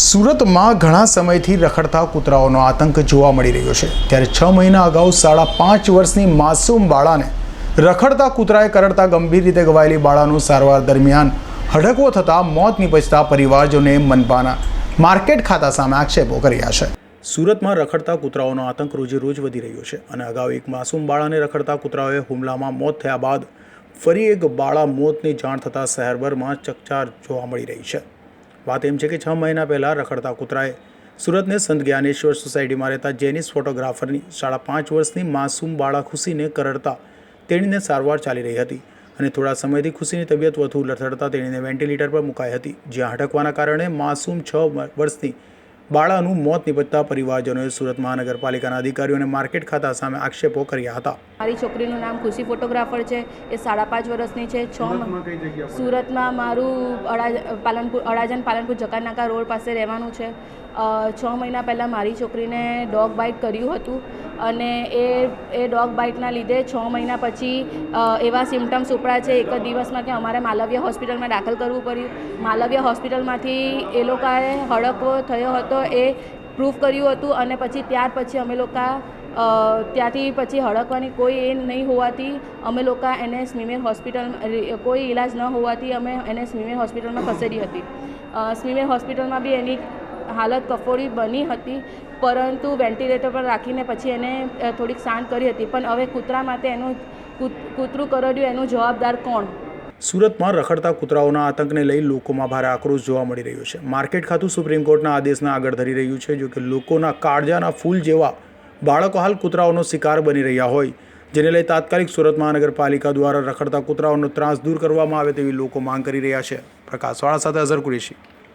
સુરતમાં ઘણા સમયથી રખડતા કૂતરાઓનો આતંક જોવા મળી રહ્યો છે. ત્યારે છ મહિના અગાઉ સાડા પાંચ વર્ષની માસૂમ બાળાને રખડતા કૂતરાએ કરડતા ગંભીર રીતે ઘવાયેલી બાળાનું સારવાર દરમિયાન હડકવો થતાં મોત નિપજતા પરિવારજોને મનપાના માર્કેટ ખાતા સામે આક્ષેપો કર્યા છે. સુરતમાં રખડતા કૂતરાઓનો આતંક રોજે રોજ વધી રહ્યો છે અને અગાઉ એક માસૂમ બાળાને રખડતા કૂતરાઓએ હુમલામાં મોત થયા બાદ ફરી એક બાળા મોતની જાણ થતાં શહેરભરમાં ચકચાર જોવા મળી રહી છે. વાત એમ છે કે છ મહિના પહેલાં રખડતા કૂતરાએ સુરતને સંત જ્ઞાનેશ્વર સોસાયટીમાં રહેતા જેનિસ ફોટોગ્રાફરની સાડા પાંચ વર્ષની માસૂમ બાળા ખુશીને કરડતા તેણીને સારવાર ચાલી રહી હતી અને થોડા સમયથી ખુશીની તબિયત વધુ લથડતા તેણીને વેન્ટિલેટર પર મુકાઈ હતી, જ્યાં હટકવાના કારણે માસૂમ છ વર્ષની બાળાનું મોત નિપજતા પરિવારજનોએ સુરત મહાનગરપાલિકાના અધિકારીઓને માર્કેટ ખાતા સામે આક્ષેપો કર્યા હતા. મારી છોકરીનું નામ ખુશી ફોટોગ્રાફર છે એ સાડા પાંચ વર્ષની છે છ સુરતમાં મારું અડા પાલનપુર અડાજન પાલનપુર જકાનાકા રોડ પાસે રહેવાનું છે. છ મહિના પહેલાં મારી છોકરીને ડોગ બાઇટ કર્યું હતું. અને એ એ ડોગ બાઇટના લીધે છ મહિના પછી એવા સિમ્ટમ્સ ઉપડા છે, એક જ દિવસમાં કે અમારે માલવ્ય હોસ્પિટલમાં દાખલ કરવું પડ્યું. માલવ્ય હોસ્પિટલમાંથી એ લોકોએ હડકવો થયો હતો, એ પ્રૂફ કર્યું હતું અને પછી ત્યાર પછી અમે લોકો ત્યાંથી પછી હડકવાની કોઈ એ નહીં હોવાથી અમે લોકો એને સ્મીમેર હોસ્પિટલ, કોઈ ઈલાજ ન હોવાથી અમે એને સ્મીમેર હોસ્પિટલમાં ખસેડી હતી. સ્મીમેર હોસ્પિટલમાં બી એની હાલત કફોડી બની હતી. પરંતુ વેન્ટિલેટર પર રાખીને પછી એને થોડીક શાંત કરી હતી. પણ હવે કૂતરા માટે એનું કૂત- કૂતરું કરડ્યું, એનું જવાબદાર કોણ? સુરતમાં રખડતા કૂતરાઓના આતંકને લઈ લોકોમાં ભારે આક્રોશ જોવા મળી રહ્યો છે. માર્કેટ ખાતું સુપ્રીમ કોર્ટના આદેશના આગળ ધરી રહ્યું છે જો કે લોકોના કાળજાના ફૂલ જેવા બાળકો હાલ કૂતરાઓનો શિકાર બની રહ્યા હોય. જેને લઈ તાત્કાલિક સુરત મહાનગરપાલિકા દ્વારા રખડતા કૂતરાઓનો ત્રાસ દૂર કરવામાં આવે તેવી લોકો માંગ કરી રહ્યા છે. પ્રકાશવાળા સાથે અઝર કુરેશી.